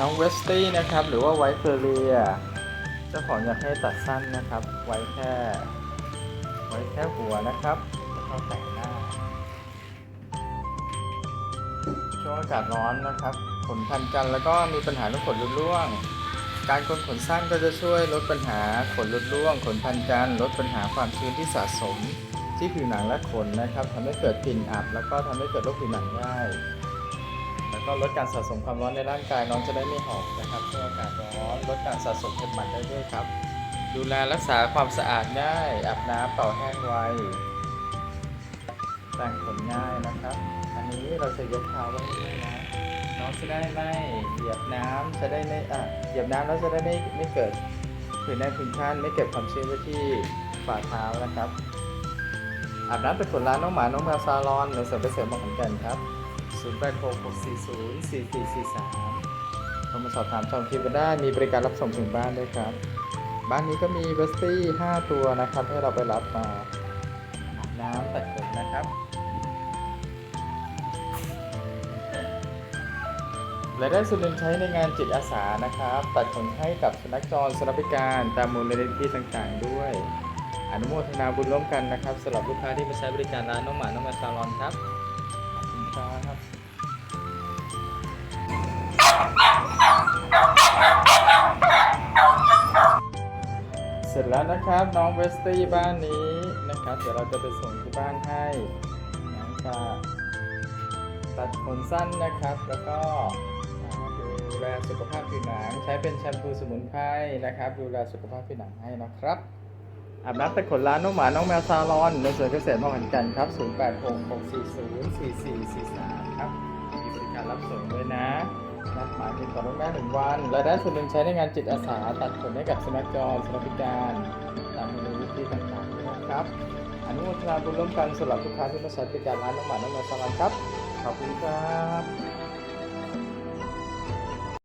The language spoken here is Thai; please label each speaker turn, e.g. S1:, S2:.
S1: น้องเวสตี้นะครับ หรือว่าไวท์เฟอร์เรียเจ้าของอยากให้ตัดสั้นนะครับ ไว้แค่ ไว้แค่หัวนะครับแล้วก็แต่งหน้า ช่วงอากาศร้อนนะครับ ขนพันกันแล้วก็มีปัญหาเรื่องขนหลุดร่วง การกนขนสั้นก็จะช่วยลดปัญหาขนหลุดร่วง ขนพันกัน ลดปัญหาความชื้นที่สะสมที่ผิวหนังและขนนะครับทำให้เกิดกลิ่นอับ แล้วก็ทำให้เกิดโรคผิวหนังได้ ก็ลดการสะสมความร้อนในร่างกายน้องจะได้ไม่หอบนะครับช่วงออากาศร้อนลดการสะสมเป็นหมันได้ด้วยครับ ดูแลรักษาความสะอาดง่ายอาบน้ำเป่าแห้งไวแต่งขนง่ายนะครับ อันนี้เราจะยกเท้าไว้ด้วยนะน้องจะได้ไม่เหยียบน้ำจะได้ไม่อะเหยียบน้ำแล้วจะได้ไม่ไม่เกิดผื่นแดงผื่นคันไม่เก็บความชื้นไว้ที่ฝ่าเท้านะครับอาบน้ำเป็นขนร้านน้องหมาน้องแมวซาลอนหรือเสริมไปเสริมมาเหมือนกันครับ 0 8 6 6 4 0 4 4 4 3โทรมาสอบถามจองคิวกันได้ มีบริการรับส่งถึงบ้านด้วยครับ บ้านนี้ก็มีเบสตี้ 5 ตัวนะครับ ให้เราไปรับมาอาบน้ำตัดขนนะครับ รายได้ส่วนหนึ่งใช้ในงานจิตอาสานะครับ ตัดขนให้กับสุนัขจรสุนัขพิการตามมูลนิธิต่างๆด้วยอนุโมทนาบุญร่วมกันนะครับสำหรับลูกค้าที่มาใช้บริการร้านน้องหมา น้องแมวซาลอนครับ คุณครับเสร็จแล้วนะครับน้องเวสตี้บ้านนี้นะครับ เดี๋ยวเราจะไปส่งที่บ้านให้น้องจะตัดขนสั้นนะครับ แล้วก็ดูแลสุขภาพผิวหนัง ใช้เป็นแชมพูสมุนไพรนะครับ ดูแลสุขภาพผิวหนังให้นะครับ อาบน้ำแต่ขนร้านน้องหมา น้องแมวซาลอนในสวนเกษตรมองหันกันครับ 0866404443 ครับ มีบริการรับส่งด้วยนะ นัดหมายเป็นต่อล่วงหน้าหนึ่งวันรายได้ส่วนหนึ่งใช้ในงานจิตอาสา ตัดขนให้กับสุนัขจรสุนัขพิการตามมูลนิธิต่างๆนะครับ อนุโมทนาบุญร่วมกันสำหรับลูกค้าที่มาใช้บริการร้านน้องหมา น้องแมวซาลอนครับ ขอบคุณครับ